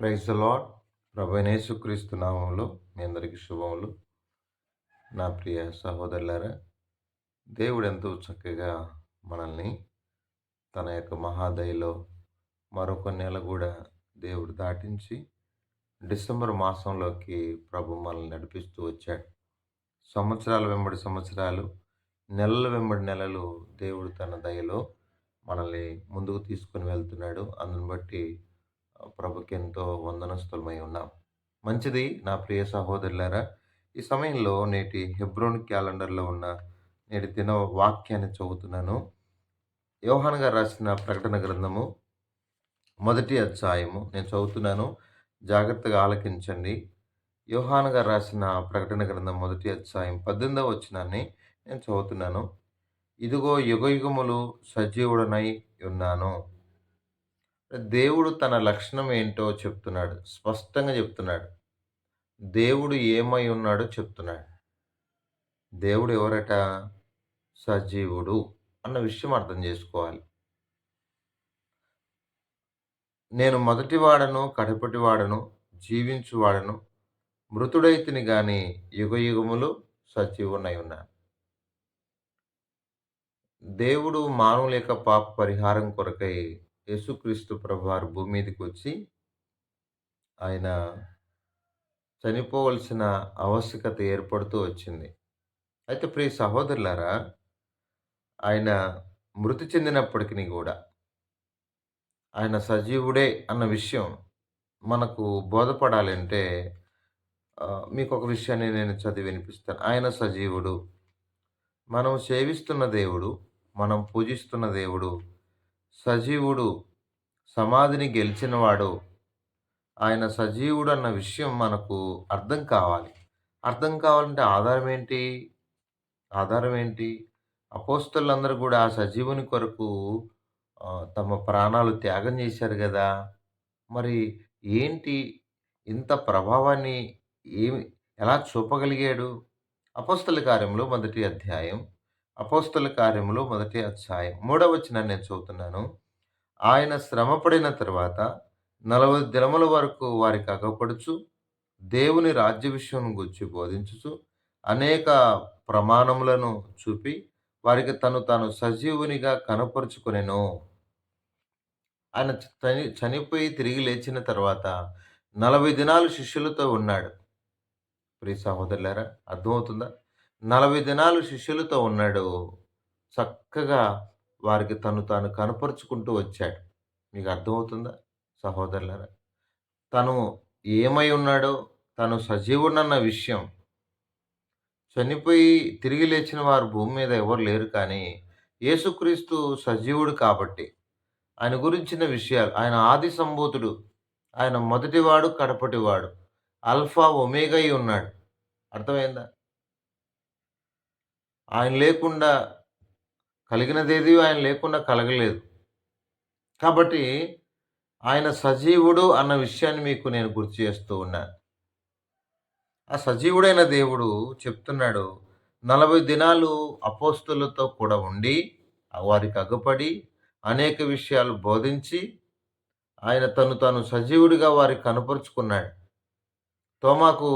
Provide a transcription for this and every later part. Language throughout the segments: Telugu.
ప్రైజ్ లాడ్ ప్రభనేసుక్రీస్తు నామంలో మీ అందరికీ శుభములు. నా ప్రియ సహోదరులారా దేవుడు ఎంతో చక్కగా మనల్ని తన యొక్క మహాదయలో మరొక నెల కూడా దేవుడు దాటించి డిసెంబర్ మాసంలోకి ప్రభు మనల్ని నడిపిస్తూ వచ్చాడు. సంవత్సరాల వెంబడి సంవత్సరాలు నెలల వెంబడి నెలలు దేవుడు తన దయలో మనల్ని ముందుకు తీసుకొని వెళ్తున్నాడు. అందుని బట్టి ప్రభుకెంతో వందనస్థులమై ఉన్నాం. మంచిది నా ప్రియ సహోదరులారా ఈ సమయంలో నేటి హెబ్రోన్ క్యాలెండర్లో ఉన్న నేటి దిన వాక్యాన్ని చదువుతున్నాను. యోహాన్ గారు రాసిన ప్రకటన గ్రంథము మొదటి అధ్యాయము. నేను చదువుతున్నాను. జాగ్రత్తగా ఆలకించండి. యోహాన్ గారు రాసిన ప్రకటన గ్రంథం మొదటి అధ్యాయం పద్దెనిమిదవ వచనాన్ని నేను చదువుతున్నాను. ఇదిగో యుగయుగములు సజీవుడనై ఉన్నాను. దేవుడు తన లక్షణం ఏంటో చెప్తున్నాడు. స్పష్టంగా చెప్తున్నాడు. దేవుడు ఏమై ఉన్నాడో చెప్తున్నాడు. దేవుడు ఎవరట? సజీవుడు అన్న విషయం అర్థం చేసుకోవాలి. నేను మొదటివాడను కడపటివాడను జీవించువాడను మృతుడైతిని గాని యుగ యుగములు సజీవునై ఉన్నాను. దేవుడు మానవుల యొక్క పాప పరిహారం కొరకై యేసుక్రీస్తు ప్రభువారు భూమి మీదకి వచ్చి ఆయన చనిపోవలసిన ఆవశ్యకత ఏర్పడుతూ వచ్చింది. అయితే ప్రియ సహోదరులారా ఆయన మృతి చెందినప్పటికీ కూడా ఆయన సజీవుడే అన్న విషయం మనకు బోధపడాలంటే మీకు ఒక విషయాన్ని నేను చదివి వినిపిస్తాను. ఆయన సజీవుడు మనం సేవిస్తున్న దేవుడు మనం పూజిస్తున్న దేవుడు సజీవుడు సమాధిని గెలిచినవాడు. ఆయన సజీవుడు అన్న విషయం మనకు అర్థం కావాలి. అర్థం కావాలంటే ఆధారం ఏంటి? ఆధారం ఏంటి? అపోస్తులందరూ కూడా ఆ సజీవుని కొరకు తమ ప్రాణాలు త్యాగం చేశారు కదా. మరి ఏంటి ఇంత ప్రభావాన్ని ఏమి ఎలా చూపగలిగాడు? అపోస్తల కార్యంలో మొదటి అధ్యాయం అపోస్తుల కార్యంలో మొదటి అధ్యాయం మూడవ వచ్చిన నేను చదువుతున్నాను. ఆయన శ్రమపడిన తర్వాత నలభై దినముల వరకు వారికి అగపడుచు దేవుని రాజ్య విషయం గురించి బోధించుచు అనేక ప్రమాణములను చూపి వారికి తను తాను సజీవునిగా కనపరుచుకునేను. ఆయన చని చనిపోయి తిరిగి లేచిన తర్వాత నలభై దినాలు శిష్యులతో ఉన్నాడు. ప్రియ సహోదరులారా అర్థమవుతుందా? నలభై దినాలు శిష్యులతో ఉన్నాడు. చక్కగా వారికి తను తాను కనపరుచుకుంటూ వచ్చాడు. మీకు అర్థమవుతుందా? సహోదరులారా తను ఏమై ఉన్నాడో తను సజీవుడన్న విషయం. చనిపోయి తిరిగి లేచిన వారు భూమి మీద ఎవరు లేరు కానీ యేసుక్రీస్తు సజీవుడు కాబట్టి. ఆయన గురించిన విషయాలు ఆయన ఆది సంభూతుడు ఆయన మొదటివాడు కడపటివాడు అల్ఫా ఒమేగై ఉన్నాడు. అర్థమైందా? ఆయన లేకుండా కలిగినదేది ఆయన లేకుండా కలగలేదు. కాబట్టి ఆయన సజీవుడు అన్న విషయాన్ని మీకు నేను గుర్తు చేస్తూ ఉన్నాను. ఆ సజీవుడైన దేవుడు చెప్తున్నాడు నలభై దినాలు అపోస్తులతో కూడా ఉండి వారికి అగ్గుపడి అనేక విషయాలు బోధించి ఆయన తను తాను సజీవుడిగా వారికి కనపరుచుకున్నాడు. తోమాకు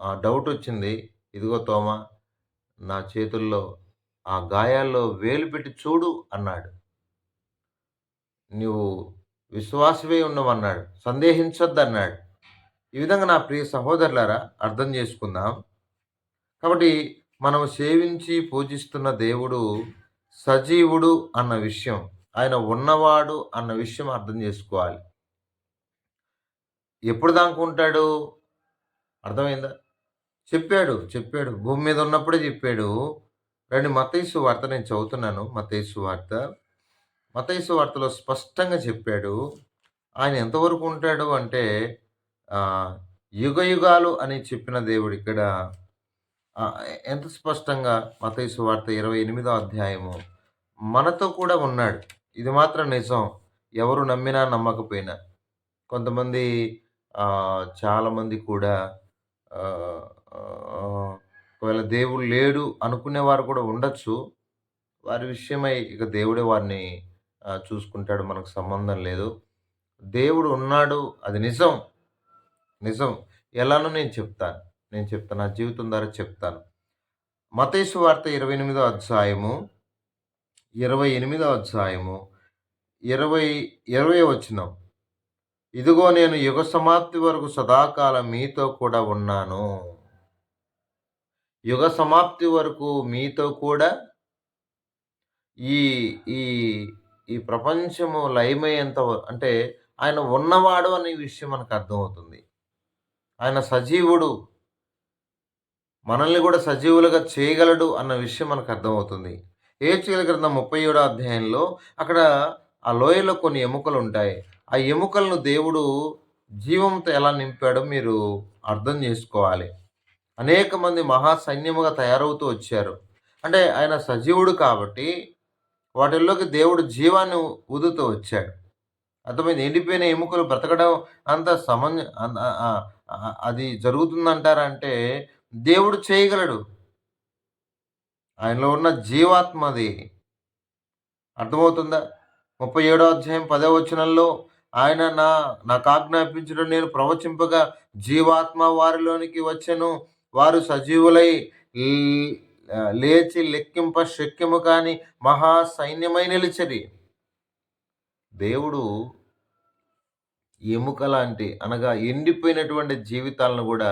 ఆ డౌట్ వచ్చింది. ఇదిగో తోమా నా చేతుల్లో ఆ గాయాల్లో వేలు పెట్టి చూడు అన్నాడు. నువ్వు విశ్వాసమే ఉన్నావన్నాడు సందేహించొద్దన్నాడు. ఈ విధంగా నా ప్రియ సహోదరులారా అర్థం చేసుకుందాం. కాబట్టి మనం సేవించి పూజిస్తున్న దేవుడు సజీవుడు అన్న విషయం ఆయన ఉన్నవాడు అన్న విషయం అర్థం చేసుకోవాలి. ఎప్పుడు దాకా ఉంటాడు? అర్థమైందా? చెప్పాడు చెప్పాడు. భూమి మీద ఉన్నప్పుడే చెప్పాడు. రండి మతైసు వార్త నేను చదువుతున్నాను. మతైసు వార్త. మతైసు వార్తలో స్పష్టంగా చెప్పాడు ఆయన ఎంతవరకు ఉంటాడు అంటే యుగ యుగాలు అని చెప్పిన దేవుడు ఇక్కడ ఎంత స్పష్టంగా మతైసు వార్త ఇరవై ఎనిమిదో అధ్యాయము. మనతో కూడా ఉన్నాడు. ఇది మాత్రం నిజం. ఎవరు నమ్మినా నమ్మకపోయినా. కొంతమంది చాలామంది కూడా ఒకవేళ దేవుడు లేడు అనుకునేవారు కూడా ఉండొచ్చు. వారి విషయమై ఇక దేవుడే వారిని చూసుకుంటాడు. మనకు సంబంధం లేదు. దేవుడు ఉన్నాడు. అది నిజం. నిజం. ఎలానో నేను చెప్తాను. నేను చెప్తాను. నా జీవితం ద్వారా చెప్తాను. మతేసు వార్త ఇరవై ఎనిమిదో అధ్యాయము. ఇరవై ఎనిమిదో అధ్యాయము. ఇరవై ఇరవై వచ్చినాం ఇదిగో నేను యుగ సమాప్తి వరకు సదాకాలం మీతో కూడా ఉన్నాను. యుగ సమాప్తి వరకు మీతో కూడా ఈ ఈ ఈ ప్రపంచము లయమయ్యేంత అంటే ఆయన ఉన్నవాడు అనే విషయం మనకు అర్థమవుతుంది. ఆయన సజీవుడు. మనల్ని కూడా సజీవులుగా చేయగలడు అన్న విషయం మనకు అర్థమవుతుంది. ఏచికల గ్రంథం ముప్పై ఏడో అధ్యాయంలో అక్కడ ఆ లోయలో కొన్ని ఎముకలు ఉంటాయి. ఆ ఎముకలను దేవుడు జీవంతో ఎలా నింపాడో మీరు అర్థం చేసుకోవాలి. అనేక మంది మహా సైన్యముగా తయారవుతూ వచ్చారు. అంటే ఆయన సజీవుడు కాబట్టి వాటిల్లోకి దేవుడు జీవాన్ని ఊదుతూ వచ్చాడు. అర్థమైంది? ఎండిపోయిన ఎముకలు బ్రతకడం అంత సమంజ అది జరుగుతుందంటారంటే దేవుడు చేయగలడు. ఆయనలో ఉన్న జీవాత్మది అర్థమవుతుందా? ముప్పై ఏడో అధ్యాయం పదో వచనంలో ఆయన నా నాకు ఆజ్ఞాపించడం నేను ప్రవచింపగా జీవాత్మ వారిలోనికి వచ్చాను. వారు సజీవులై లేచి లెక్కింప శక్యము కాని మహా సైన్యమై దేవుడు ఎముక లాంటి అనగా ఎండిపోయినటువంటి జీవితాలను కూడా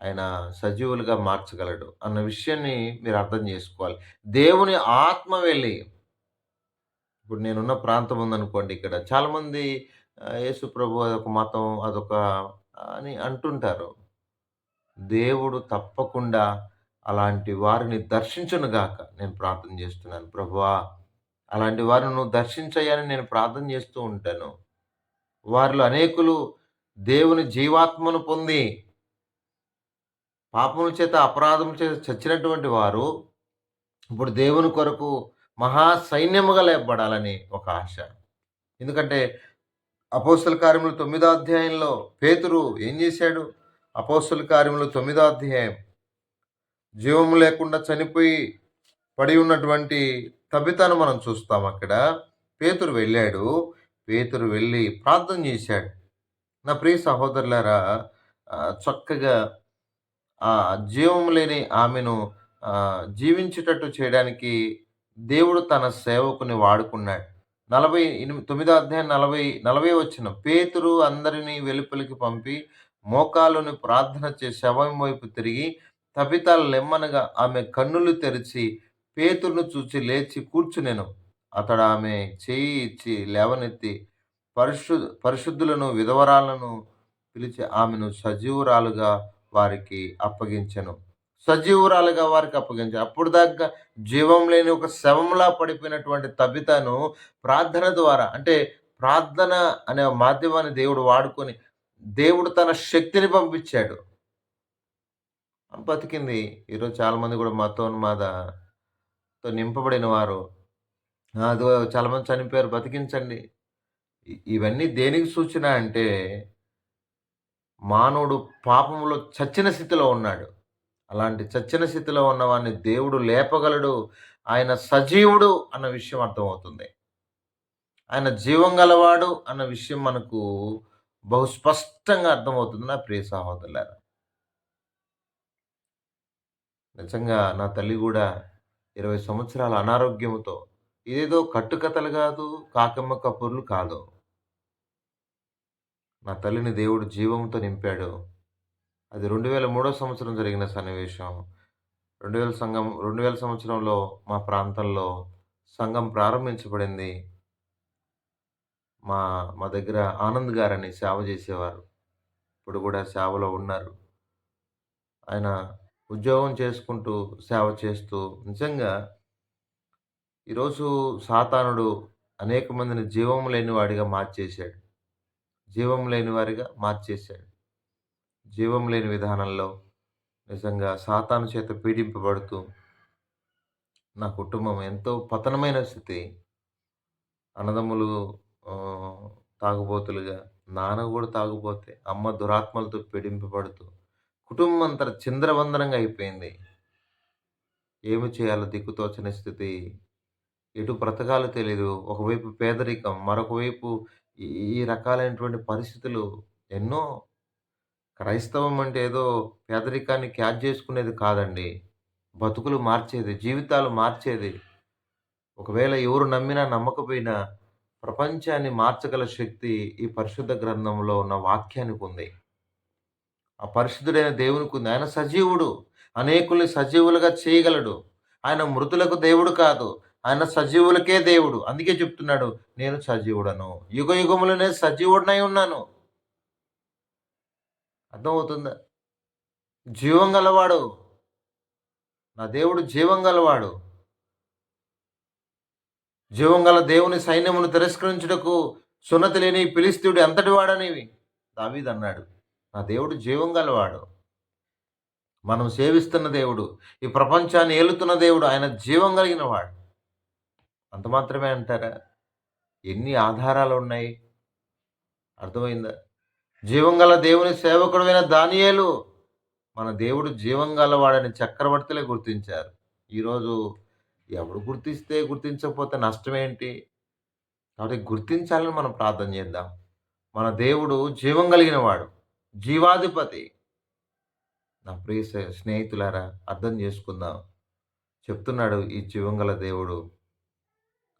ఆయన సజీవులుగా మార్చగలడు అన్న విషయాన్ని మీరు అర్థం చేసుకోవాలి. దేవుని ఆత్మ వెళ్ళి ఇప్పుడు నేనున్న ప్రాంతం ఉందనుకోండి ఇక్కడ చాలామంది యేసు ప్రభు అదొక మతం అదొక అని అంటుంటారు. దేవుడు తప్పకుండా అలాంటి వారిని దర్శించునుగాక నేను ప్రార్థన చేస్తున్నాను. ప్రభువా అలాంటి వారిని నువ్వు దర్శించయ్యని నేను ప్రార్థన చేస్తూ ఉంటాను. వారిలో అనేకులు దేవుని జీవాత్మను పొంది పాపముల చేత అపరాధముల చేత చచ్చినటువంటి వారు ఇప్పుడు దేవుని కొరకు మహా సైన్యముగా లేపబడాలని ఒక ఆశ. ఎందుకంటే అపోస్తల కార్యములు తొమ్మిదో అధ్యాయంలో పేతురు ఏం చేశాడు? అపోస్తుల కార్యములు తొమ్మిదో అధ్యాయం. జీవము లేకుండా చనిపోయి పడి ఉన్నటువంటి తబితను మనం చూస్తాం అక్కడ. పేతురు వెళ్ళాడు. పేతురు వెళ్ళి ప్రార్థన చేశాడు. నా ప్రియ సహోదరులారా చక్కగా ఆ జీవం లేని ఆమెను జీవించేటట్టు చేయడానికి దేవుడు తన సేవకుని వాడుకున్నాడు. నలభై ఎనిమిది తొమ్మిదో అధ్యాయం నలభై నలభై వచ్చిన పేతురు అందరినీ వెలుపలికి పంపి మోకాలుని ప్రార్థన చేసి శవం వైపు తిరిగి తబితాలు లెమ్మనగా ఆమె కన్నులు తెరిచి పేతురును చూచి లేచి కూర్చునేను అతడు ఆమె చేయి ఇచ్చి లేవనెత్తి పరిశు పరిశుద్ధులను విధవరాలను పిలిచి ఆమెను సజీవురాలుగా వారికి అప్పగించను. సజీవురాలుగా వారికి అప్పగించాను. అప్పుడు దాకా జీవం లేని ఒక శవంలా పడిపోయినటువంటి తబితను ప్రార్థన ద్వారా అంటే ప్రార్థన అనే మాధ్యమాన్ని దేవుడు వాడుకొని దేవుడు తన శక్తిని పంపించాడు. బతికింది. ఈరోజు చాలామంది కూడా మతోన్మాదతో నింపబడిన వారు. అది చాలామంది చనిపోయారు. బతికించండి. ఇవన్నీ దేనికి సూచన అంటే మానవుడు పాపంలో చచ్చిన స్థితిలో ఉన్నాడు. అలాంటి చచ్చిన స్థితిలో ఉన్నవాడిని దేవుడు లేపగలడు. ఆయన సజీవుడు అన్న విషయం అర్థమవుతుంది. ఆయన జీవం గలవాడు అన్న విషయం మనకు బహు స్పష్టంగా అర్థమవుతుంది నా ప్రియ సహోదరులారా. నిజంగా నా తల్లి కూడా ఇరవై సంవత్సరాల అనారోగ్యంతో ఇదేదో కట్టుకథలు కాదు కాకమ్మ కపుర్లు కాదు. నా తల్లిని దేవుడు జీవంతో నింపాడు. అది రెండు వేల మూడో సంవత్సరం జరిగిన సన్నివేశం. రెండు వేల సంఘం రెండు వేల సంవత్సరంలో మా ప్రాంతంలో సంఘం ప్రారంభించబడింది. మా మా దగ్గర ఆనంద్ గారని సేవ చేసేవారు. ఇప్పుడు కూడా సేవలో ఉన్నారు. ఆయన ఉద్యోగం చేసుకుంటూ సేవ చేస్తూ నిజంగా ఈరోజు సాతానుడు అనేక మందిని జీవం లేని వాడిగా మార్చేశాడు. జీవం లేని వారిగా మార్చేశాడు. జీవం లేని విధానంలో నిజంగా సాతాను చేత పీడింపబడుతూ నా కుటుంబం ఎంతో పతనమైన స్థితి. అన్నదమ్ములు తాగుబోతులుగా నాన్న కూడా తాగుబోతే అమ్మ దురాత్మలతో పీడింపబడుతూ కుటుంబం అంతా చింద్రవందనంగా అయిపోయింది ఏమి చేయాలో దిక్కుతోచని స్థితి ఎటు బ్రతకాలో తెలియదు ఒకవైపు పేదరికం మరొకవైపు ఈ రకాలైనటువంటి పరిస్థితులు ఎన్నో క్రైస్తవం అంటే ఏదో పేదరికాన్ని క్యాచ్ చేసుకునేది కాదండి. బతుకులు మార్చేది, జీవితాలు మార్చేది. ఒకవేళ ఎవరు నమ్మినా, నమ్మకపోయినా ప్రపంచాన్ని మార్చగల శక్తి ఈ పరిశుద్ధ గ్రంథంలో ఉన్న వాక్యానికి ఉంది ఆ పరిశుద్ధుడైన దేవునికుంది. ఆయన సజీవుడు. అనేకుల్ని సజీవులుగా చేయగలడు. ఆయన మృతులకు దేవుడు కాదు. ఆయన సజీవులకే దేవుడు. అందుకే చెప్తున్నాడు, నేను సజీవుడను. యుగ యుగములనే సజీవుడినై ఉన్నాను. అర్థమవుతుందా? జీవం గలవాడు. నా దేవుడు జీవం గలవాడు. జీవం గల దేవుని సైన్యమును తిరస్కరించుటకు సున్నతి లేని ఫిలిష్తీయుడు ఎంతటి వాడనివి దావీదన్నాడు. నా దేవుడు జీవం గలవాడు. మనం సేవిస్తున్న దేవుడు, ఈ ప్రపంచాన్ని ఏలుతున్న దేవుడు, ఆయన జీవం కలిగిన వాడు. అంత మాత్రమే అంటారా? ఎన్ని ఆధారాలు ఉన్నాయి? అర్థమైందా? జీవం గల దేవుని సేవకుడైన దానియేలు మన దేవుడు జీవం గలవాడని చక్రవర్తులే గుర్తించారు. ఈరోజు ఎవడు గుర్తిస్తే గుర్తించకపోతే నష్టం ఏంటి కాబట్టి గుర్తించాలని మనం ప్రార్థన చేద్దాం. మన దేవుడు జీవం కలిగిన వాడు. జీవాధిపతి. నా ప్రియ స్నేహితులారా అర్థం చేసుకుందాం. చెప్తున్నాడు ఈ జీవం గల దేవుడు.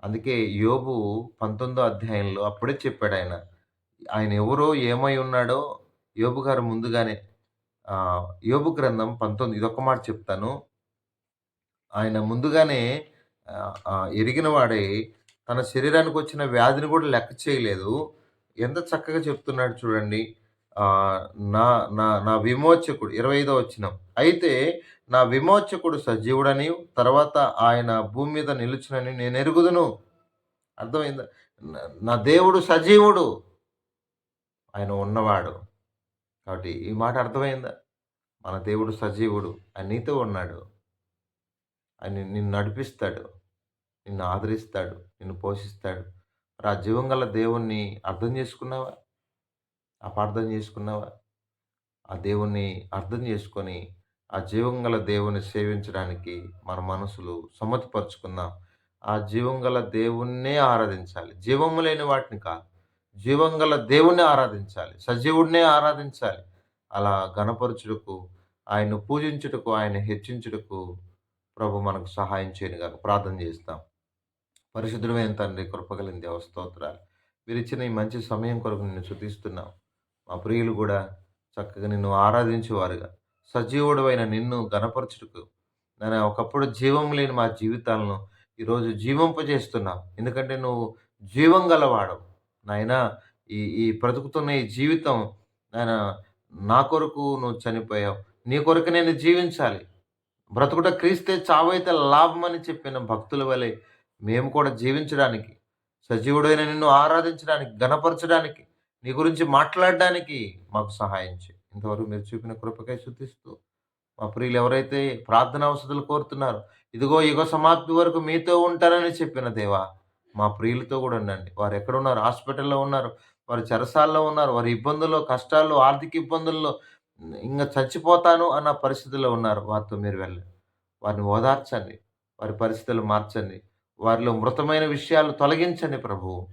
అందుకే యోబు 19 అధ్యాయంలో అప్పుడే చెప్పాడు ఆయన ఆయన ఎవరో, ఏమై ఉన్నాడో యోబు గారు ముందుగానే యోబు గ్రంథం పంతొమ్మిది ఇదొక మాట చెప్తాను. ఆయన ముందుగానే ఎరిగినవాడై తన ఎరిగిన వచ్చిన తన వ్యాధిని కూడా లెక్క చేయలేదు. ఎంత చక్కగా చెప్తున్నాడు చూడండి. నా నా నా విమోచకుడు 25వ వచనం. అయితే నా విమోచకుడు సజీవుడని తర్వాత ఆయన భూమి మీద నిలుచునని నేనెరుగుదును. అర్థమైందా? నా నా దేవుడు సజీవుడు. ఆయన ఉన్నవాడు. కాబట్టి ఈ మాట అర్థమైందా? మన దేవుడు సజీవుడు. ఆయన నీతో ఉన్నాడు. ఆయన నిన్ను నడిపిస్తాడు. నిన్ను ఆదరిస్తాడు. నిన్ను పోషిస్తాడు. మరి ఆ జీవం గల దేవుణ్ణి అర్థం చేసుకున్నావా? అపార్థం చేసుకున్నావా? ఆ దేవుణ్ణి అర్థం చేసుకొని, ఆ జీవం గల దేవుని సేవించడానికి మన మనసులు సమ్మతిపరుచుకుందాం. ఆ జీవం గల దేవుణ్ణే ఆరాధించాలి. జీవము లేని వాటిని కాదు. జీవం గల దేవుణ్ణి ఆరాధించాలి. సజీవుడినే ఆరాధించాలి. అలా ఘనపరచుటకు, ఆయన్ను పూజించుటకు, ఆయన హెచ్చించుటకు ప్రభు మనకు సహాయం చేయనుగాక. ప్రార్థన చేస్తాం. పరిశుద్ధమైన తండ్రి, కృపగలిగిన దేవ విరిచిన ఈ మంచి సమయం కొరకు నిన్ను స్తుతిస్తున్నాం. మా ప్రియులు కూడా చక్కగా నిన్ను ఆరాధించేవారుగా, సజీవుడవైన నిన్ను గణపరచుటకు నాయనా ఒకప్పుడు జీవం లేని మా జీవితాలను ఈరోజు జీవింపజేస్తున్నావు. ఎందుకంటే నువ్వు జీవం గలవాడవు. నాయనా ఈ ఈ బ్రతుకుతున్న ఈ జీవితం నాయనా నా కొరకు నువ్వు చనిపోయావు. నీ కొరకు నేను జీవించాలి. బ్రతుకుట క్రీస్తే చావైతే లాభమని చెప్పిన భక్తుల వలె మేము కూడా జీవించడానికి, సజీవుడైన నిన్ను ఆరాధించడానికి, ఘనపరచడానికి, నీ గురించి మాట్లాడడానికి మాకు సహాయం చేయి. ఇంతవరకు మీరు చూపిన కృపకై శుద్ధిస్తూ మా ప్రియులు ఎవరైతే ప్రార్థన అవసరాలు కోరుతున్నారో, ఇదిగో యుగ సమాప్తి వరకు మీతో ఉంటానని చెప్పిన దేవా, మా ప్రియులతో కూడా ఉండండి. వారు ఎక్కడున్నారు? హాస్పిటల్‌లో ఉన్నారు. వారు చెరసాల్లో ఉన్నారు. వారి ఇబ్బందుల్లో, కష్టాల్లో, ఆర్థిక ఇబ్బందుల్లో ఇంకా చచ్చిపోతాను అన్న పరిస్థితిలో ఉన్నారు. వారితో మీరు వెళ్ళండి. వారిని ఓదార్చండి. వారి పరిస్థితులు మార్చండి. వారిలో మృతమైన విషయాలు తొలగించండి ప్రభువు.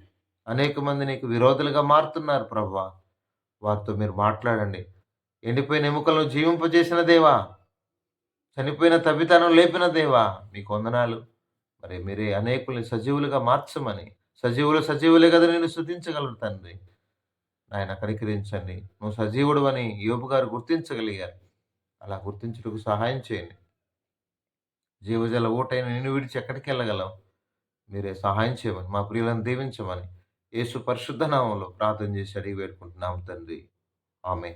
అనేక మంది నీకు విరోధులుగా మారుతున్నారు ప్రభు వారితో మీరు మాట్లాడండి. ఎండిపోయిన ఎముకలను జీవింపజేసిన దేవా, చనిపోయిన తబితను లేపిన దేవా, మీకు వందనాలు. మరి మీరే అనేకుల్ని సజీవులుగా మార్చమని, సజీవులు సజీవులే కదా నేను శుద్ధించగలుగుతాను నాయన కనికరించండి. నువ్వు సజీవుడు అని గారు గుర్తించగలిగారు. అలా గుర్తించుటకు సహాయం చేయండి. జీవజల ఓటైన నిన్ను విడిచి ఎక్కడికి వెళ్ళగలం మీరే సహాయం చేయమని, మా ప్రియులను దీవించమని, యేసు పరిశుద్ధ నామంలో ప్రార్థన చేసి అడిగి వేడుకుంటున్నాము తండ్రి. ఆమె